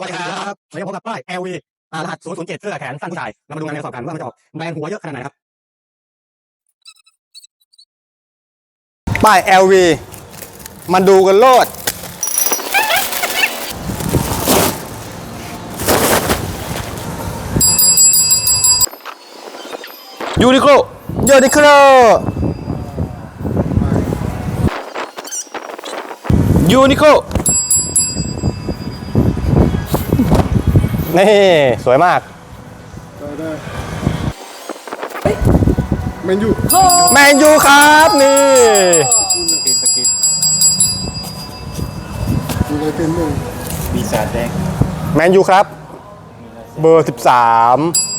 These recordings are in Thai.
วัสดีครับวันนี้พบกับป้าย LV อ่ารหัส007เสื้อแขนสั้นผู้ชายเรามาดูงานในสอบกันว่ามันจะออกแบนหัวเยอะขนาดไหนครับ ป้าย LV มาดูกันโลด ยูนิโคลยูนิโคลยูนิโคล นี่ สวยมากแมนยูแมนยูครับนี่อยู่ในเป็นหนึ่งปีศาจแดง แมนยูครับ เบอร์ 13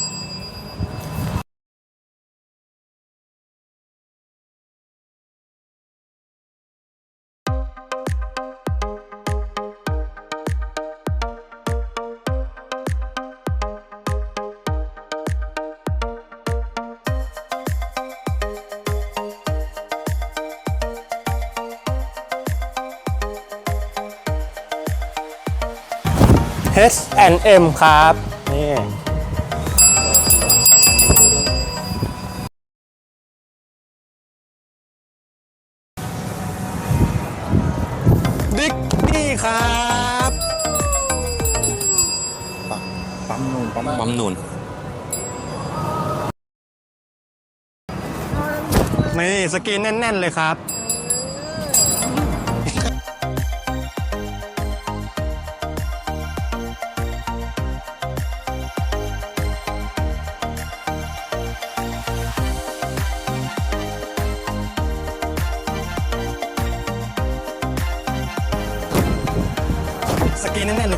H&M ครับ นี่ดิกนี่ครับปั๊มนูนปั๊มปั๊มนูนนี่สกรีนแน่น ๆ เลยครับ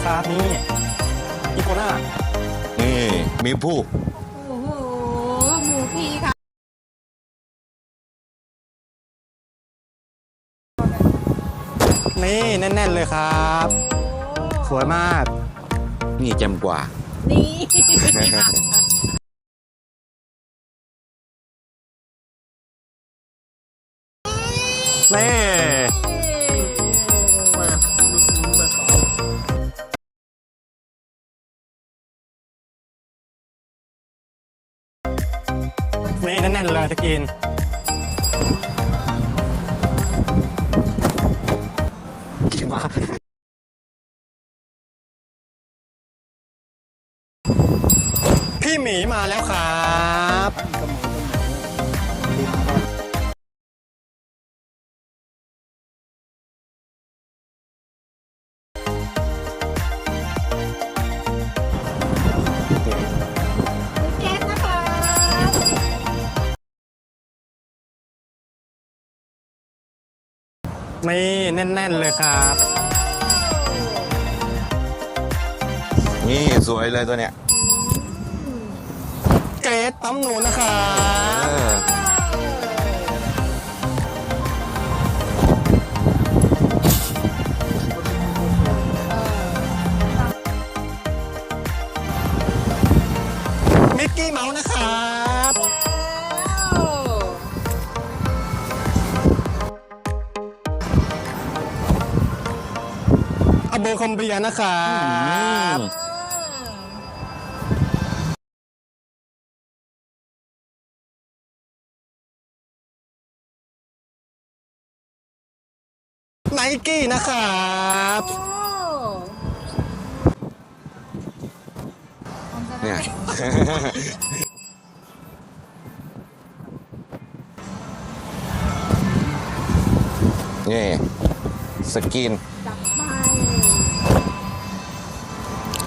กรีนแน่นๆเลยครับนี่อีโคน่านี่มีผู้ โอ้โห หมูพีค่ะ นี่แน่นๆเลยครับ สวยมาก นี่แจมกว่า นี่นี่ นี่แน่นๆเลยตะกินพี่หมีมาแล้วครับ นี่แน่น ๆ เลยครับ นี่สวยเลยตัวเนี้ยเกรดปั๊มหนูนะครัเอบอมิกกี้เมาส์นะครับ คอมเบียนะครับไนกี้นะครับเนี่ย นี่ สกิน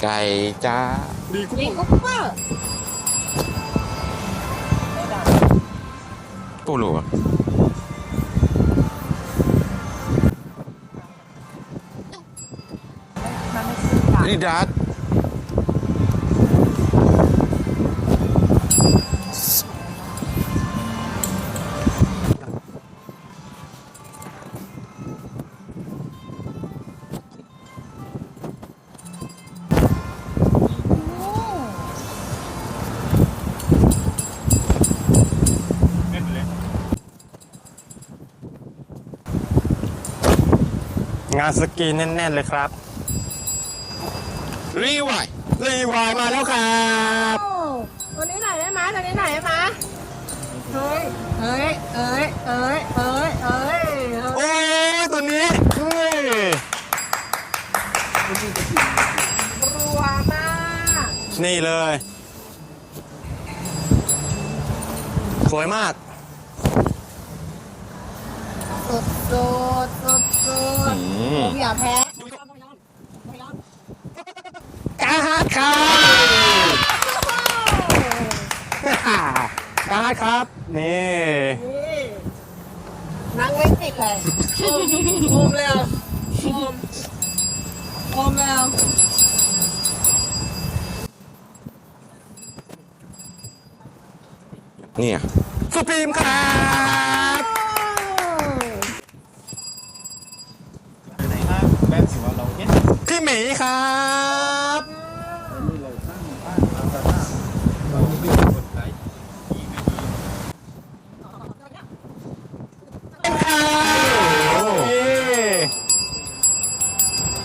ไปไก่จ้าดีกุ๊นี่กก็เปอร์ปูรู้ปะนี่ดัด งานสกรีนแน่น ๆ เลยครับ รีไวรีวายมาแล้วครับโอ้ตัวนี้หน่อยได้ไหมตัวนี้หน่อยได้ไหมเฮ้ย เฮ้ยเอ้ยเอ้ยเอ้ยเอ้ย โอ้ยตัวนี้เฮ้ยรัวมาก นี่เลย สวยมาก สุดสุดสุดสุดผมอย่าแพ้กาฮาร์ดครับกาฮาร์ดครับ นี่ นี่นั่งไม่ติดเลยโอมโอมเร็วโอมโอมเร็ว เนี่ยสุพีมครับ ไหนห้างแบบสิว่าเราเนี่ยพี่หมีครับนี่เราสร้างบ้านเราสร้างเราไม่เป็นคนไทยดีไม่ดี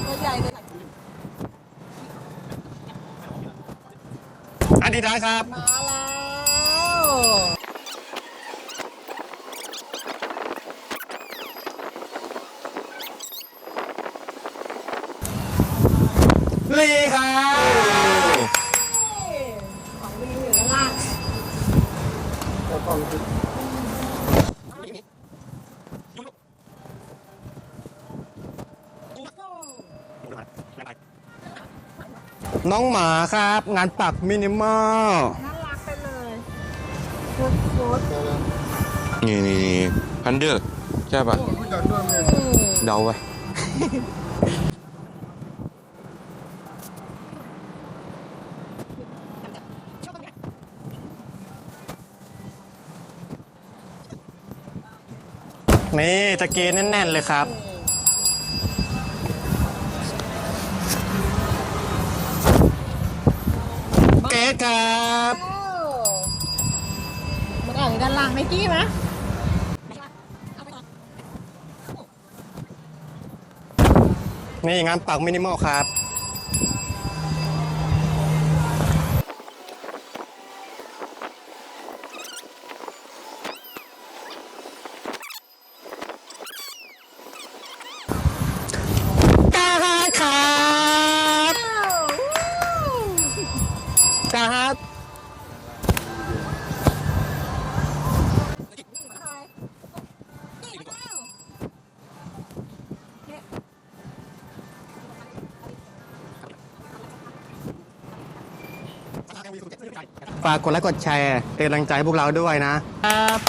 ตัวใหญ่เลยอาดิดาครับ มาแล้ว ลี ครับของดีอยู่ด้านล่างน้องหมาครับ งานปักมินิมอลน่ารักไปเลยสุดสุดนี่นี่นี่พันเดอร์ใช่ป่ะเดาไป นี่ตะเกียแน่นๆเลยครับ เกตครับ มันอ่านอยู่ด้านล่างไม่กี้ไหมนี่งานปักมินิมอลครับ ฝากกดไลค์กดแชร์เป็นกำลังใจให้พวกเราด้วยนะครับ